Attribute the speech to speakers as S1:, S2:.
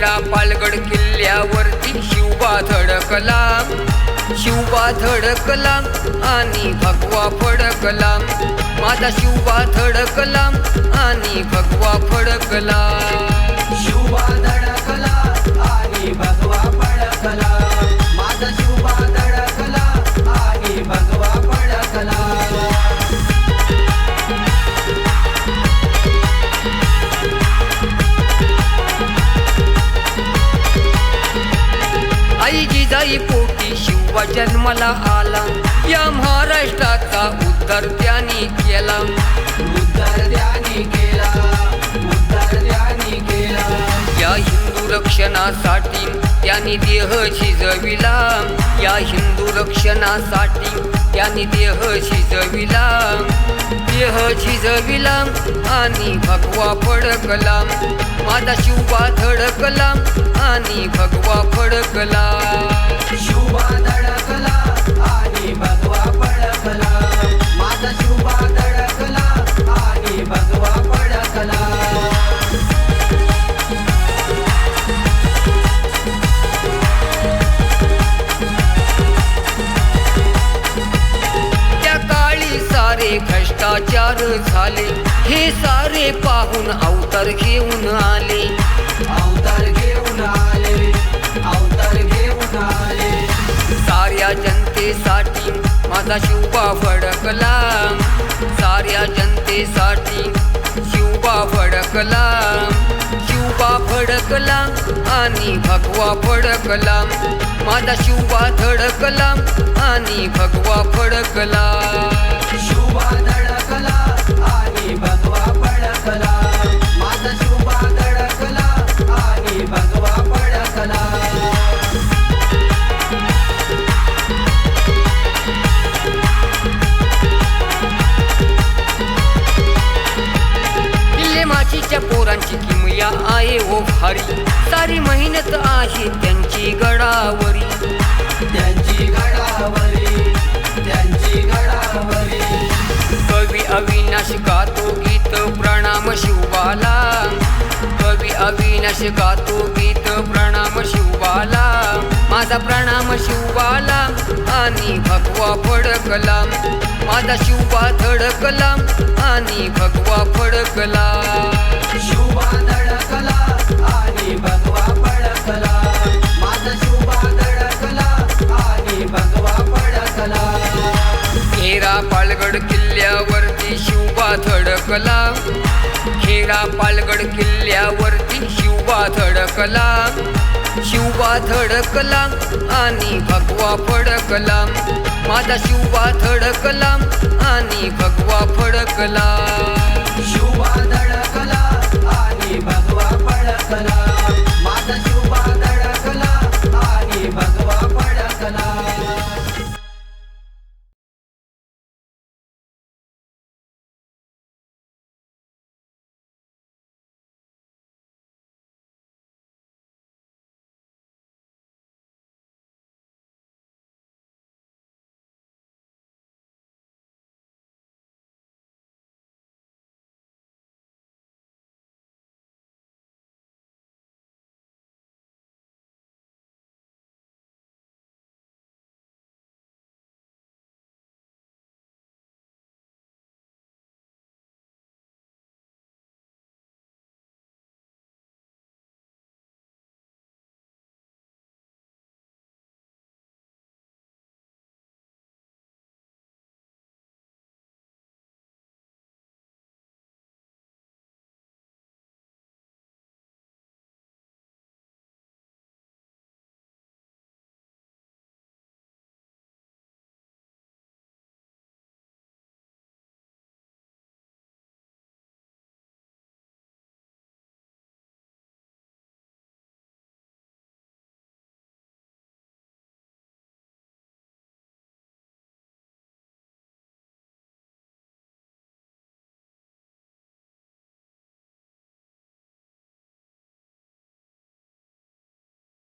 S1: फडकला पालगड किल्ल्यावरती शिवबा धडकला. शिवबा धडकला आणि भगवा फडकला. माझा शिवबा धडकला आणि भगवा फडकला. पोटी शिवबा जन्माला आला. या महाराष्ट्राचा उद्धार त्याने केला.
S2: उद्धार द्यानी केला. उद्धार द्यानी केला.
S1: या हिंदू रक्षणासाठी त्यांनी देह शिजविला. या हिंदू रक्षणासाठी त्यांनी देह शिजविला. देह शिजविला आणि भगवा फडकला. माझा शिवबा धडकला आणि भगवा फडकला.
S2: शिवबा धडकला आणि भगवा फडकला. माझा शिवबा
S1: भ्रष्टाचार झाले. हे सारे पाहून अवतार घेऊन आले.
S2: अवतार घेऊन आले अवतार घेऊन आले.
S1: साऱ्या जनतेसाठी माझा शिवबा फडकला. साऱ्या जनतेसाठी शिवबा फडकला. शिवबा फडकला आणि भगवा फडकला. माझा शिवबा धडकला आणि भगवा फडकला. पोरांची किमया आहे ओ भारी. सारी मेहनत आहे अविनाश गातो गीत प्रणाम शिवबाला. कवी अविनाश गातो गीत प्रणाम शिवबाला. माझा प्रणाम शिवबाला आणि भगवा फडकला माझा शिवबा धडकला आणि भगवा फडकला
S2: धडकला.
S1: खेरा पालगड किल्ल्यावरती शिवबा धडकला. शिवबा धडकला आणि भगवा फडकला. माझा शिवबा धडकला आणि भगवा फडकला.
S2: शिवबा